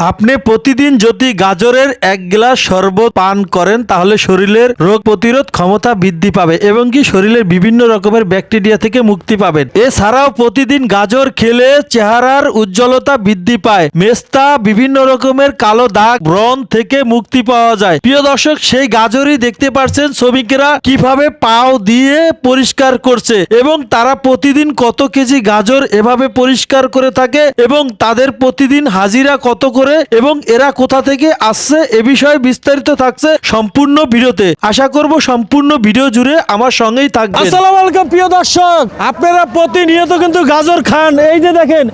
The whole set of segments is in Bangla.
আপনি প্রতিদিন যদি গাজরের এক গ্লাস শরবত পান করেন, তাহলে শরীরের রোগ প্রতিরোধ ক্ষমতা বৃদ্ধি পাবে এবং কি শরীরের বিভিন্ন রকমের ব্যাকটেরিয়া থেকে মুক্তি পাবেন। এছাড়াও প্রতিদিন গাজর খেলে চেহারার উজ্জ্বলতা বৃদ্ধি পায়। মেস্তা, বিভিন্ন রকমের কালো দাগ, ব্রণ থেকে মুক্তি পাওয়া যায়। প্রিয় দর্শক, সেই গাজরই দেখতে পাচ্ছেন শ্রমিকেরা কীভাবে পাও দিয়ে পরিষ্কার করছে এবং তারা প্রতিদিন কত কেজি গাজর এভাবে পরিষ্কার করে থাকে এবং তাদের প্রতিদিন হাজিরা কত করে এবং এরা কোথা থেকে আসছে এ বিষয়ে বিস্তারিত থাকছে সম্পূর্ণ ভিডিওতে। আশা করব সম্পূর্ণ ভিডিও জুড়ে আমার সঙ্গেই থাকবে আসসালামু আলাইকুম, প্রিয় দর্শক। আপনারা প্রতিনিয়ত কিন্তু গাজর খান। এই যে দেখেন,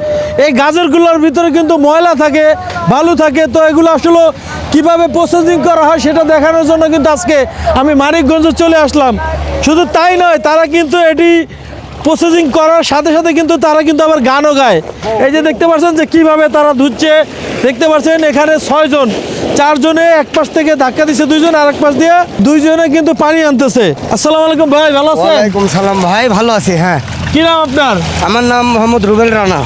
এই গাজরগুলোর ভিতরে কিন্তু ময়লা থাকে, বালু থাকে। তো এগুলো আসলে কীভাবে প্রসেসিং করা হয় সেটা দেখানোর জন্য কিন্তু আজকে আমি মানিকগঞ্জ চলে আসলাম। শুধু তাই নয়, তারা কিন্তু এটি প্রসেসিং করার সাথে সাথে কিন্তু তারা কিন্তু আবার গানও গায়। এই যে দেখতে পাচ্ছেন যে কীভাবে তারা ধুচ্ছে দেখতে পাচ্ছেন এখানে ছয়জন চারজনে এক পাশ থেকে ধাক্কা দিচ্ছে দুইজন আর এক পাশ দিয়ে দুইজনে কিন্তু পানি আনতেছে। আসসালামু আলাইকুম ভাই ভালো আছেন? ওয়ালাইকুম সালাম ভাই ভালো আছি হ্যাঁ। কি নাম আপনার? আমার নাম মোহাম্মদ রুবেল রানা।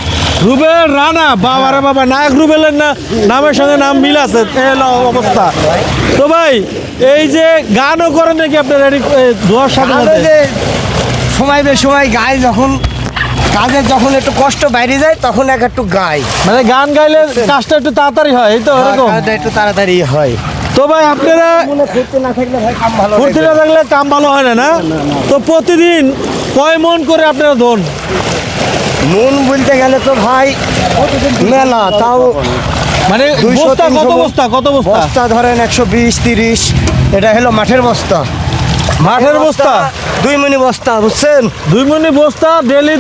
রুবেল রানা বাবা রে বাবা নায়ক রুবেলের না নামের সঙ্গে নাম মিল আছে অবস্থা। তো ভাই এই যে গানও করেন নাকি আপনার ধোয়ার সাথে সময় বে সময় গায় যখন কাজের যখন একটু কষ্ট বাইরে যায় তখন এক একটু গাই। মানে গান গাইলে কাজটা একটু তাড়াতাড়ি হয় এই তো এরকম একটু তাড়াতাড়ি হয়। তো ভাই আপনারা ফুর্তি না থাকলে ভাই কাম ভালো ফুর্তি না থাকলে কাম ভালো হয় না না? তো প্রতিদিন কয় মন করে আপনারা ধন? মন বলতে গেলে তো ভাই মেলা তাও মানে বস্তা কত বস্তা কত বস্তা? বস্তা ধরেন একশো বিশ তিরিশ এটা হলো মাঠের বস্তা। মাঠের বস্তা দুই মিনি বস্তা বুঝছেন? দুই মনি বস্তা ডেলি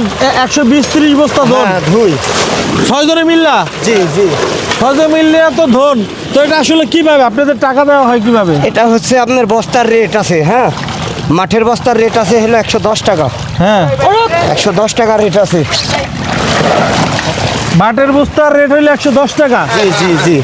একশো বিশ ত্রিশ বস্তা ধন। হ্যাঁ দুই ছয়জনে মিল্লা? জি জি। ছয়জন মিললে এত ধন। তো এটা আসলে কীভাবে? আপনাদের টাকা দেওয়া হয় কীভাবে? এটা হচ্ছে আপনার বস্তার রেট আছে হ্যাঁ? মাঠের বস্তার রেট আছে হলো একশো দশ টাকা। হ্যাঁ। একশো দশ টাকা রেট আছে। মাঠের বস্তার রেট হইলে একশো দশ টাকা। জি জি জি।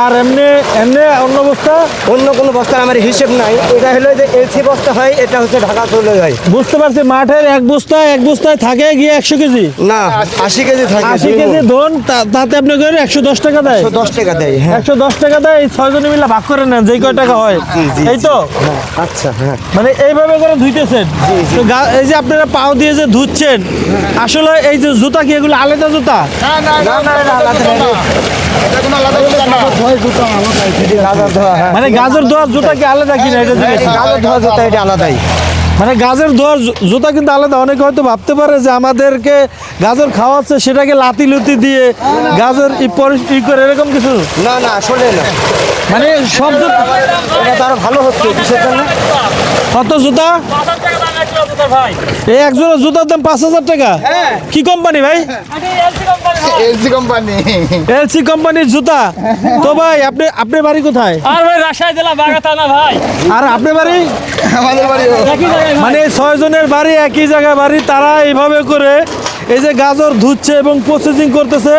আর এমনি এমনি অন্য বস্তা? অন্য কোনো বস্তার আমার হিসেব নাই। এটা হলো যে এলসি বস্তা হয় এটা হচ্ছে ঢাকা চলে যায়। বুঝতে পারছি মাঠের এক বস্তায় এক বস্তায় থাকে গিয়ে একশো কেজি? না আশি কেজি থাকে আশি কেজি ধন তাতে আপনি করে একশো দশ টাকা দেয়। দশ টাকা দেয় হ্যাঁ। একশো দশ টাকা দেয় এই ছয়জনে মিলে ভাগ করে নেন যে কয় টাকা হয়। এই তো? হ্যাঁ, আচ্ছা হ্যাঁ। মানে এইভাবে করে ধুইতেছেন? এই যে আপনারা পাও দিয়ে যে ধুচ্ছেন আসলে এই যে জুতা কি এগুলো আলাদা জুতা? না না মানে গাজর ধোয়ার জুতা কি আলাদা কিনা? এটা গাজর ধোয়া জুতা এটা আলাদাই। মানে গাজর ধোয়ার জুতা কিন্তু আলাদা। অনেকে হয়তো ভাবতে পারে যে আমাদেরকে গাজর খাওয়াচ্ছে সেটাকে লাতি লুতি দিয়ে গাজর ই করে এরকম কিছু? না না আসলে না। মানে সব জুতা এটা তো আরও ভালো হচ্ছে কিসের জন্য? কত জুতা? এই এক জোড়া জুতার দাম পাঁচ হাজার টাকা? কি কোম্পানি ভাই? LC company. এলসি কোম্পানির জুতা। তো ভাই আপনি আপনি বাড়ি কোথায়? আর ভাই রাজশাহী জেলা বাগাতা না ভাই। আর আপনি বাড়ি? আমাদের বাড়ি একই জায়গায় মানে ছয় জনের বাড়ি একই জায়গায় বাড়ি তারা এইভাবে করে এই যে গাজর ধুচ্ছে এবং প্রসেসিং করতেছে।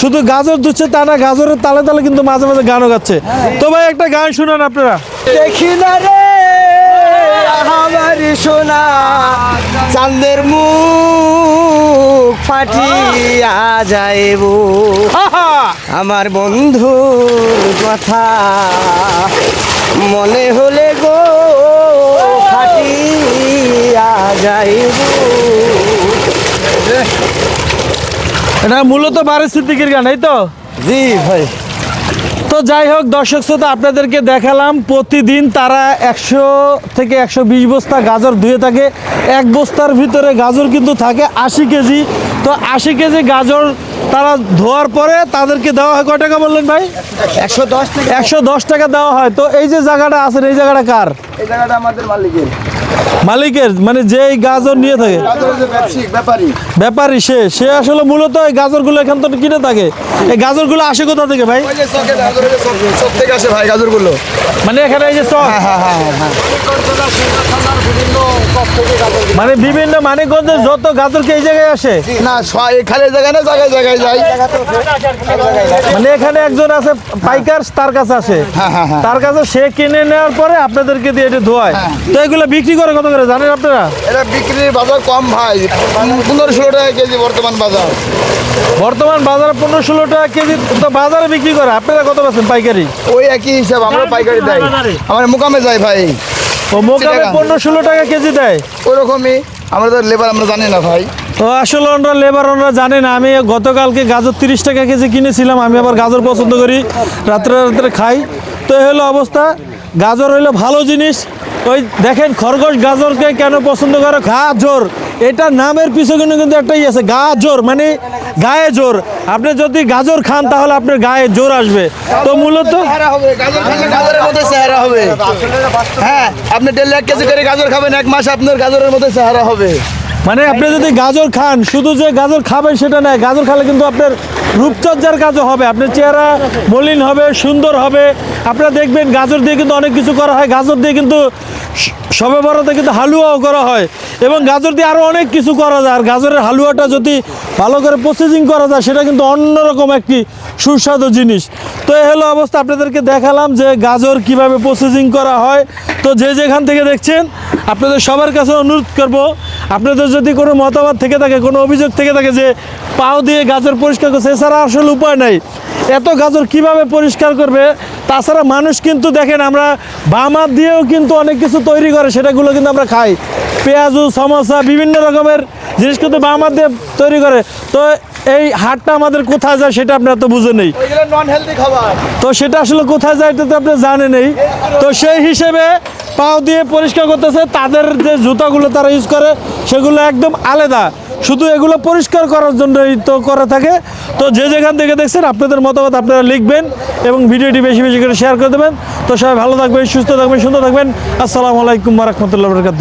শুধু গাজর ধুচ্ছে তা না গাজরের তালে তালে কিন্তু মাঝে মাঝে গানও গাচ্ছে। তো ভাই একটা গান শুনুন আপনারা। দেখি না আমার সোনা চাঁদের মুখ ফাটিয়া যাইব। আমার বন্ধুর কথা মনে হলে গো ফাটিয়া যাইব। এটা মূলত বারে সিদ্দিকির গান এই তো? জি ভাই। তো যাই হোক দর্শক শ্রোতা আপনাদেরকে দেখালাম প্রতিদিন তারা একশো থেকে একশো বিশ বস্তা গাজর ধুয়ে থাকে। এক বস্তার ভিতরে গাজর কিন্তু থাকে আশি কেজি। তো আশি কেজি গাজর তারা ধোয়ার পরে তাদেরকে দেওয়া হয় কয় টাকা বললেন ভাই? একশো দশ একশো দশ টাকা দেওয়া হয়। তো এই যে জায়গাটা আছে এই জায়গাটা কার? এই জায়গাটা আমাদের মালিকের। মালিকের মানে যেই গাজর নিয়ে থাকে। ব্যাপারী। ব্যাপারী সে সে আসলে মূলত এই গাজরগুলো এখান থেকে কিনে থাকে। এই গাজরগুলো আসে কোথা থেকে ভাই? চক থেকে আসে ভাই গাজরগুলো। মানে এখানে এই যে চক? মানে বিভিন্ন মানিকগঞ্জের যত গাজর কি এই জায়গায় আসে। না খালি জায়গায় না জায়গায় জায়গায় যাই। মানে এখানে একজন আছে পাইকার তার কাছে আসে। হ্যাঁ, হ্যাঁ, হ্যাঁ। তার কাছে সে কিনে নেওয়ার পরে আপনাদেরকে দিয়ে এটা ধোয়ায়। তো এগুলো বিক্রি করে কত করে জানেন আপনারা? এটা বিক্রির বাজার কম ভাই। পনেরো ষোলো টাকা কেজি বর্তমান বাজার। বর্তমান বাজারে পনেরো ষোলো টাকা কেজি তো বাজারে বিক্রি করে আপনারা কত পাচ্ছেন পাইকারি? ওই একই হিসাব আমরা পাইকারি দেয় আমার মোকামে যাই ভাই। ও মোকামে পনেরো ষোলো টাকা কেজি দেয়? ওরকমই আমরা তো লেবার আমরা জানি না ভাই। তো আসলে ওনারা লেবার ওনারা জানে না। আমি গতকালকে গাজর তিরিশ টাকা কেজি কিনেছিলাম আমি আবার গাজর পছন্দ করি রাত্রে রাত্রে খাই। তো এই হলো অবস্থা। গাজর হইল ভালো জিনিস ওই দেখেন খরগোশ, গাজরকে কেন পছন্দ করে? গাজর, এটা নামের পিছনে কিন্তু একটাই আছে, গাজর মানে গায়ে জোর। আপনি যদি গাজর খান, তাহলে আপনার গায়ে জোর আসবে। তো মূলত চেহারা হবে হ্যাঁ আপনি দেড় লাখ কেজি করে গাজর খাবেন, এক মাস আপনার গাজরের মধ্যে চেহারা হবে। মানে আপনি যদি গাজর খান, শুধু যে গাজর খাবেন সেটা নয়, গাজর খেলে কিন্তু আপনার রূপচর্চার কাজও হবে, আপনার চেহারা মলিন হবে, সুন্দর হবে। আপনারা দেখবেন গাজর দিয়ে কিন্তু অনেক কিছু করা হয়, গাজর দিয়ে কিন্তু সবে বড়তে কিন্তু হালুয়াও করা হয় এবং গাজর দিয়ে আরও অনেক কিছু করা যায়। আর গাজরের হালুয়াটা যদি ভালো করে প্রসেসিং করা যায়, সেটা কিন্তু অন্যরকম একটি সুস্বাদু জিনিস। তো এ হলো অবস্থা, আপনাদেরকে দেখালাম যে গাজর কীভাবে প্রসেসিং করা হয়। তো যে যেখান থেকে দেখছেন, আপনাদের সবার কাছে অনুরোধ করব আপনাদের যদি কোনো মতামত থেকে থাকে কোনো অভিযোগ থেকে থাকে যে পাও দিয়ে গাজর পরিষ্কার করছে এছাড়া আসলে উপায় নাই। এত গাজর কীভাবে পরিষ্কার করবে? তাছাড়া মানুষ কিন্তু দেখেন আমরা বাম দিয়েও কিন্তু অনেক কিছু তৈরি করে সেটাগুলো কিন্তু আমরা খাই। পেঁয়াজু সমোসা বিভিন্ন রকমের জিনিস কিন্তু বাম দিয়ে তৈরি করে। তো এই হাটটা আমাদের কোথায় যায় সেটা আপনারা তো বুঝে নেই। তো সেটা আসলে কোথায় যায় এটা তো আপনি জানেন এই তো সেই হিসেবে পাও দিয়ে পরিষ্কার করতেছে, তাদের যে জুতাগুলো তারা ইউজ করে, সেগুলো একদম আলাদা। শুধু এগুলো পরিষ্কার করার জন্যই তো করে থাকে। তো যে যেখান থেকে দেখছেন, আপনাদের মতামত আপনারা লিখবেন এবং ভিডিওটি বেশি বেশি করে শেয়ার করে দেবেন। তো সবাই ভালো থাকবেন, সুস্থ থাকবেন, সুন্দর থাকবেন। আসসালামু আলাইকুম রহমতুল্লাহ বরকাত